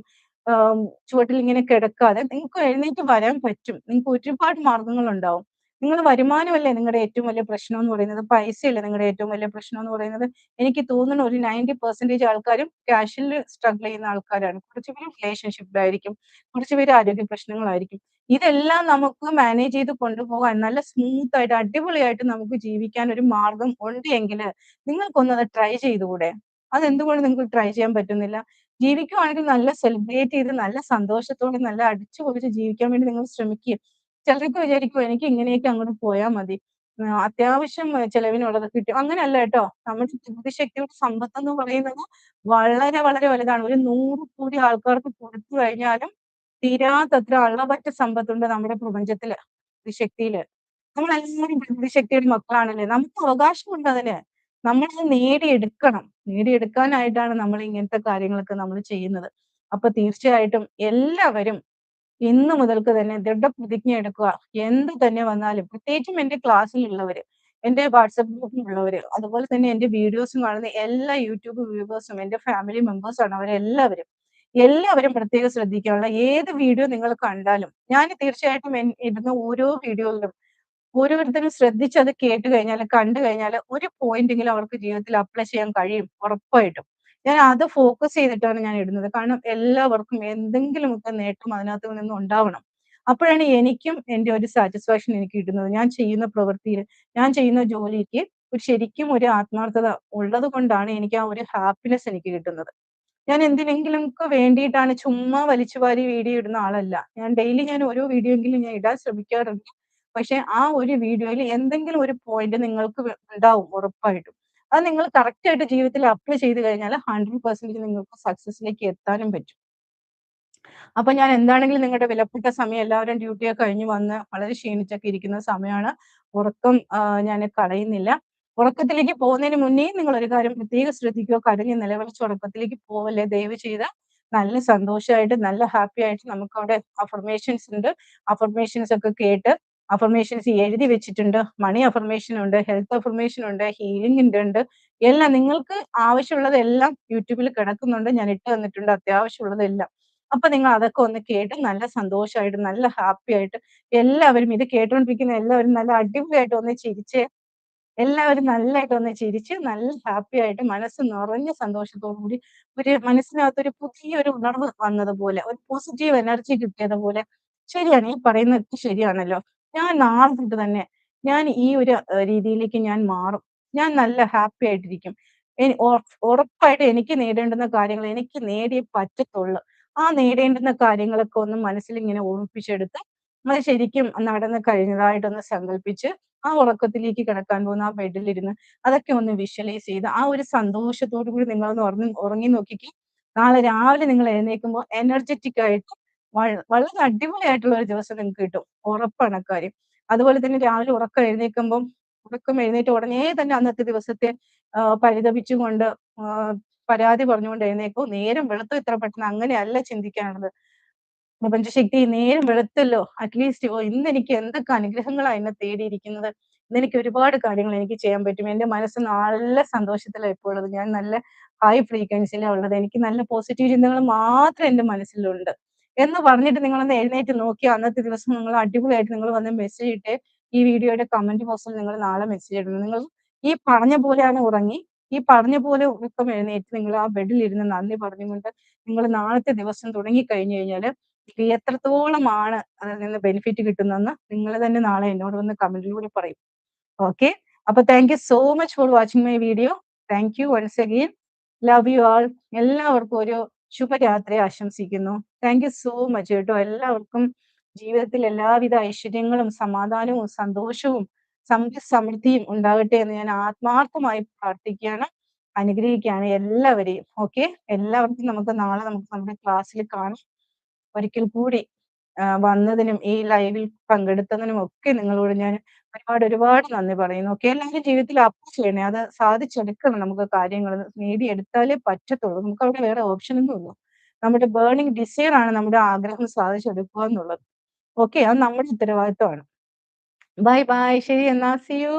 ചുവട്ടിൽ ഇങ്ങനെ കിടക്കാതെ നിങ്ങൾക്ക് എഴുന്നേറ്റ് വരാൻ പറ്റും. നിങ്ങൾക്ക് ഒരുപാട് മാർഗങ്ങളുണ്ടാവും നിങ്ങൾ വരുമാനമല്ലേ നിങ്ങളുടെ ഏറ്റവും വലിയ പ്രശ്നം എന്ന് പറയുന്നത്. പൈസയല്ലേ നിങ്ങളുടെ ഏറ്റവും വലിയ പ്രശ്നം എന്ന് പറയുന്നത്. എനിക്ക് തോന്നുന്നു ഒരു 90% ആൾക്കാരും ക്യാഷിൽ സ്ട്രഗിൾ ചെയ്യുന്ന ആൾക്കാരാണ്. കുറച്ച് പേര് റിലേഷൻഷിപ്പിലായിരിക്കും. കുറച്ച് പേര് ആരോഗ്യ പ്രശ്നങ്ങളായിരിക്കും. ഇതെല്ലാം നമുക്ക് മാനേജ് ചെയ്ത് കൊണ്ടുപോകാൻ നല്ല സ്മൂത്ത് ആയിട്ട് അടിപൊളിയായിട്ട് നമുക്ക് ജീവിക്കാൻ ഒരു മാർഗം ഉണ്ട് എങ്കിൽ നിങ്ങൾക്കൊന്നത് ട്രൈ ചെയ്തുകൂടെ? അതെന്തുകൊണ്ട് നിങ്ങൾക്ക് ട്രൈ ചെയ്യാൻ പറ്റുന്നില്ല? ജീവിക്കുവാണെങ്കിൽ നല്ല സെലിബ്രേറ്റ് ചെയ്ത് നല്ല സന്തോഷത്തോടെ നല്ല അടിച്ചു പൊളിച്ച് ജീവിക്കാൻ വേണ്ടി നിങ്ങൾ ശ്രമിക്കുക ചിലരൊക്കെ വിചാരിക്കും എനിക്ക് ഇങ്ങനെയൊക്കെ അങ്ങോട്ട് പോയാൽ മതി. അത്യാവശ്യം ചെലവിനുള്ളത് കിട്ടും. അങ്ങനെയല്ല കേട്ടോ. നമ്മുടെ ബുദ്ധിശക്തിയുടെ സമ്പത്തെന്ന് പറയുന്നത് വളരെ വളരെ വലുതാണ്. ഒരു നൂറ് കോടി ആൾക്കാർക്ക് കൊടുത്തു കഴിഞ്ഞാലും തീരാത്തത്ര അളവറ്റ സമ്പത്തുണ്ട് നമ്മുടെ പ്രപഞ്ചത്തിൽ, ബുദ്ധിശക്തിയിൽ. നമ്മളെല്ലാവരും ബുദ്ധിശക്തിയുടെ മക്കളാണല്ലേ. നമുക്ക് അവകാശമുണ്ട് അതിന്. നമ്മളത് നേടിയെടുക്കണം. നേടിയെടുക്കാനായിട്ടാണ് നമ്മൾ ഇങ്ങനത്തെ കാര്യങ്ങളൊക്കെ നമ്മൾ ചെയ്യുന്നത്. അപ്പൊ തീർച്ചയായിട്ടും എല്ലാവരും ഇന്ന് മുതൽക്ക് തന്നെ ദൃഢപ്രതിജ്ഞ എടുക്കുക. എന്ത് തന്നെ വന്നാലും പ്രത്യേകിച്ചും എന്റെ ക്ലാസ്സിലുള്ളവര്, എന്റെ വാട്സപ്പ് ഗ്രൂപ്പിലുള്ളവര്, അതുപോലെ തന്നെ എന്റെ വീഡിയോസും കാണുന്ന എല്ലാ യൂട്യൂബ് വ്യൂവേഴ്സും എന്റെ ഫാമിലി മെമ്പേഴ്സാണ് അവരെല്ലാവരും. എല്ലാവരും പ്രത്യേകം ശ്രദ്ധിക്കാനുള്ള ഏത് വീഡിയോ നിങ്ങൾ കണ്ടാലും ഞാൻ തീർച്ചയായിട്ടും ഇടുന്ന ഓരോ വീഡിയോയിലും ഓരോരുത്തരും ശ്രദ്ധിച്ച് അത് കേട്ട് കഴിഞ്ഞാൽ കണ്ടു കഴിഞ്ഞാൽ ഒരു പോയിന്റെങ്കിലും അവർക്ക് ജീവിതത്തിൽ അപ്ലൈ ചെയ്യാൻ കഴിയും ഉറപ്പായിട്ടും. ഞാൻ അത് ഫോക്കസ് ചെയ്തിട്ടാണ് ഞാൻ ഇടുന്നത്. കാരണം എല്ലാവർക്കും എന്തെങ്കിലുമൊക്കെ നേട്ടം അതിനകത്ത് നിന്ന് ഉണ്ടാവണം. അപ്പോഴാണ് എനിക്കും എന്റെ ഒരു സാറ്റിസ്ഫാക്ഷൻ എനിക്ക് കിട്ടുന്നത്. ഞാൻ ചെയ്യുന്ന പ്രവൃത്തിയിൽ ഞാൻ ചെയ്യുന്ന ജോലിക്ക് ഒരു ശരിക്കും ഒരു ആത്മാർത്ഥത ഉള്ളത് കൊണ്ടാണ് എനിക്ക് ആ ഒരു ഹാപ്പിനെസ് എനിക്ക് കിട്ടുന്നത്. ഞാൻ എന്തിനെങ്കിലുമൊക്കെ വേണ്ടിയിട്ടാണ് ചുമ്മാ വലിച്ചു വാരി വീഡിയോ ഇടുന്ന ആളല്ല. ഞാൻ ഡെയിലി ഞാൻ ഓരോ വീഡിയോ എങ്കിലും ഞാൻ ഇടാൻ ശ്രമിക്കാറുണ്ട്. പക്ഷെ ആ ഒരു വീഡിയോയിൽ എന്തെങ്കിലും ഒരു പോയിന്റ് നിങ്ങൾക്ക് ഉണ്ടാവും ഉറപ്പായിട്ടും. അത് നിങ്ങൾ കറക്റ്റ് ആയിട്ട് ജീവിതത്തിൽ അപ്ലൈ ചെയ്ത് കഴിഞ്ഞാൽ ഹൺഡ്രഡ് പെർസെന്റേജ് നിങ്ങൾക്ക് സക്സസിലേക്ക് എത്താനും പറ്റും. അപ്പൊ ഞാൻ എന്താണെങ്കിലും നിങ്ങളുടെ വിലപ്പെട്ട സമയം എല്ലാവരും ഡ്യൂട്ടിയൊക്കെ കഴിഞ്ഞ് വന്ന് വളരെ ക്ഷീണിച്ചൊക്കെ ഇരിക്കുന്ന സമയമാണ്. ഉറക്കം ഞാൻ കളയുന്നില്ല. ഉറക്കത്തിലേക്ക് പോകുന്നതിന് മുന്നേ നിങ്ങൾ ഒരു കാര്യം പ്രത്യേകം ശ്രദ്ധിക്കുക. കരഞ്ഞ് നിലവിളിച്ച് ഉറക്കത്തിലേക്ക് പോവല്ലേ ദയവ് ചെയ്ത്. നല്ല സന്തോഷമായിട്ട് നല്ല ഹാപ്പി ആയിട്ട് നമുക്ക് അവിടെ അഫർമേഷൻസ് ഉണ്ട്. അഫർമേഷൻസ് ഒക്കെ കേട്ട് അഫർമേഷൻസ് എഴുതി വെച്ചിട്ടുണ്ട്. മണി അഫർമേഷൻ ഉണ്ട്, ഹെൽത്ത് അഫർമേഷൻ ഉണ്ട്, ഹീലിംഗ് ഉണ്ട്. എല്ലാം നിങ്ങൾക്ക് ആവശ്യമുള്ളതെല്ലാം യൂട്യൂബിൽ കിടക്കുന്നുണ്ട്. ഞാൻ ഇട്ട് തന്നിട്ടുണ്ട് അത്യാവശ്യമുള്ളതെല്ലാം. അപ്പൊ നിങ്ങൾ അതൊക്കെ ഒന്ന് കേട്ട് നല്ല സന്തോഷമായിട്ട് നല്ല ഹാപ്പി ആയിട്ട് എല്ലാവരും ഇത് കേട്ടുകൊണ്ടിരിക്കുന്ന എല്ലാവരും നല്ല അടിപൊളിയായിട്ട് ഒന്ന് ചിരിച്ച് എല്ലാവരും നല്ലായിട്ട് ഒന്ന് ചിരിച്ച് നല്ല ഹാപ്പി ആയിട്ട് മനസ്സ് നിറഞ്ഞ സന്തോഷത്തോടുകൂടി ഒരു മനസ്സിനകത്ത് ഒരു പുതിയൊരു ഉണർവ് വന്നതുപോലെ ഒരു പോസിറ്റീവ് എനർജി കിട്ടിയതുപോലെ ശരിയാണ് ഈ പറയുന്നതൊക്കെ ശരിയാണല്ലോ. ഞാൻ നാളെ തന്നെ ഞാൻ ഈ ഒരു രീതിയിലേക്ക് ഞാൻ മാറും. ഞാൻ നല്ല ഹാപ്പി ആയിട്ടിരിക്കും. ഉറപ്പായിട്ട് എനിക്ക് നേടേണ്ടുന്ന കാര്യങ്ങൾ എനിക്ക് നേടിയേ പറ്റത്തുള്ളൂ. ആ നേടേണ്ടുന്ന കാര്യങ്ങളൊക്കെ ഒന്ന് മനസ്സിൽ ഇങ്ങനെ ഓർമ്മിപ്പിച്ചെടുത്ത് നമ്മൾ ശരിക്കും നടന്ന് കഴിഞ്ഞതായിട്ടൊന്ന് സങ്കല്പിച്ച് ആ ഉറക്കത്തിലേക്ക് കിടക്കാൻ പോകുന്ന ആ ബെഡിലിരുന്ന് അതൊക്കെ ഒന്ന് വിഷ്വലൈസ് ചെയ്ത് ആ ഒരു സന്തോഷത്തോടു കൂടി നിങ്ങളൊന്ന് ഉറങ്ങി ഉറങ്ങി നോക്കിക്കേ. നാളെ രാവിലെ നിങ്ങൾ എഴുന്നേൽക്കുമ്പോൾ എനർജറ്റിക് ആയിട്ട് വളരെ അടിപൊളിയായിട്ടുള്ള ഒരു ദിവസം നിങ്ങൾക്ക് കിട്ടും. ഉറപ്പാണ് അക്കാര്യം. അതുപോലെ തന്നെ രാവിലെ ഉറക്കം എഴുന്നേൽക്കുമ്പം ഉറക്കം എഴുന്നേറ്റ് ഉടനെ തന്നെ അന്നത്തെ ദിവസത്തെ പരിതപിച്ചുകൊണ്ട് പരാതി പറഞ്ഞുകൊണ്ട് എഴുന്നേക്കും നേരം വെളുത്തോ ഇത്ര പെട്ടെന്ന് അങ്ങനെയല്ല ചിന്തിക്കാനുള്ളത്. പ്രപഞ്ചശക്തി നേരം വെളുത്തല്ലോ അറ്റ്‌ലീസ്റ്റ് ഓ ഇന്ന് എനിക്ക് എന്തൊക്കെ അനുഗ്രഹങ്ങളാണ് എന്നെ തേടിയിരിക്കുന്നത്. ഇന്നെനിക്ക് ഒരുപാട് കാര്യങ്ങൾ എനിക്ക് ചെയ്യാൻ പറ്റും. എന്റെ മനസ്സ് നല്ല സന്തോഷത്തിലാണ് ഇപ്പോൾ ഉള്ളത്. ഞാൻ നല്ല ഹൈ ഫ്രീക്വൻസിയിലാ ഉള്ളത്. എനിക്ക് നല്ല പോസിറ്റീവ് ചിന്തകൾ മാത്രം എന്റെ മനസ്സിലുണ്ട്. എന്ന് പറഞ്ഞിട്ട് നിങ്ങൾ നിങ്ങളൊന്ന് എഴുന്നേറ്റ് നോക്കിയോ അന്നത്തെ ദിവസം നിങ്ങൾ അടിപൊളിയായിട്ട് നിങ്ങൾ വന്ന് മെസ്സേജ് ഇട്ട് ഈ വീഡിയോയുടെ കമന്റ് ബോക്സിൽ നിങ്ങൾ നാളെ മെസ്സേജ് ഇടണം. നിങ്ങൾ ഈ പറഞ്ഞ പോലെയാണ് ഉറങ്ങി, ഈ പറഞ്ഞ പോലെ ഉറക്കം എഴുന്നേറ്റ് നിങ്ങൾ ആ ബെഡിൽ ഇരുന്ന് നന്ദി പറഞ്ഞുകൊണ്ട് നിങ്ങൾ നാളത്തെ ദിവസം തുടങ്ങി കഴിഞ്ഞു കഴിഞ്ഞാൽ എത്രത്തോളമാണ് അതിൽ നിന്ന് ബെനിഫിറ്റ് കിട്ടുന്നതെന്ന് നിങ്ങൾ തന്നെ നാളെ എന്നോട് വന്ന് കമന്റിലൂടെ പറയും. ഓക്കെ. അപ്പൊ thank you so much for watching my video. Thank you once again. Love you all. എല്ലാവർക്കും ഒരു ശുഭരാത്രി ആശംസിക്കുന്നു. താങ്ക് യു സോ മച്ച് കേട്ടോ. എല്ലാവർക്കും ജീവിതത്തിൽ എല്ലാവിധ ഐശ്വര്യങ്ങളും സമാധാനവും സന്തോഷവും സമ്പൽ സമൃദ്ധിയും ഉണ്ടാകട്ടെ എന്ന് ഞാൻ ആത്മാർത്ഥമായി പ്രാർത്ഥിക്കുകയാണ്. അനുഗ്രഹിക്കുകയാണ് എല്ലാവരെയും ഓക്കെ എല്ലാവർക്കും നമുക്ക് നാളെ നമുക്ക് നമ്മുടെ ക്ലാസ്സിൽ കാണാം ഒരിക്കൽ കൂടി വന്നതിനും ഈ ലൈവിൽ പങ്കെടുത്തതിനും ഒക്കെ നിങ്ങളോട് ഞാൻ ഒരുപാട് ഒരുപാട് നന്ദി പറയുന്നു. ഓക്കെ എല്ലാവരും ജീവിതത്തിൽ അപ്പ് ചെയ്യണേ. അത് സാധിച്ചെടുക്കണം നമുക്ക് കാര്യങ്ങൾ. നേടിയെടുത്താലേ പറ്റത്തുള്ളൂ. നമുക്ക് അവിടെ വേറെ ഓപ്ഷൻ ഒന്നും ഇല്ല. നമ്മുടെ ബേണിംഗ് ഡിസൈർ ആണ് നമ്മുടെ ആഗ്രഹം സാധിച്ചെടുക്കുക എന്നുള്ളത്. ഓക്കെ അത് നമ്മുടെ ഉത്തരവാദിത്വമാണ്. ബൈ ബൈ ശരി എന്നാ. C U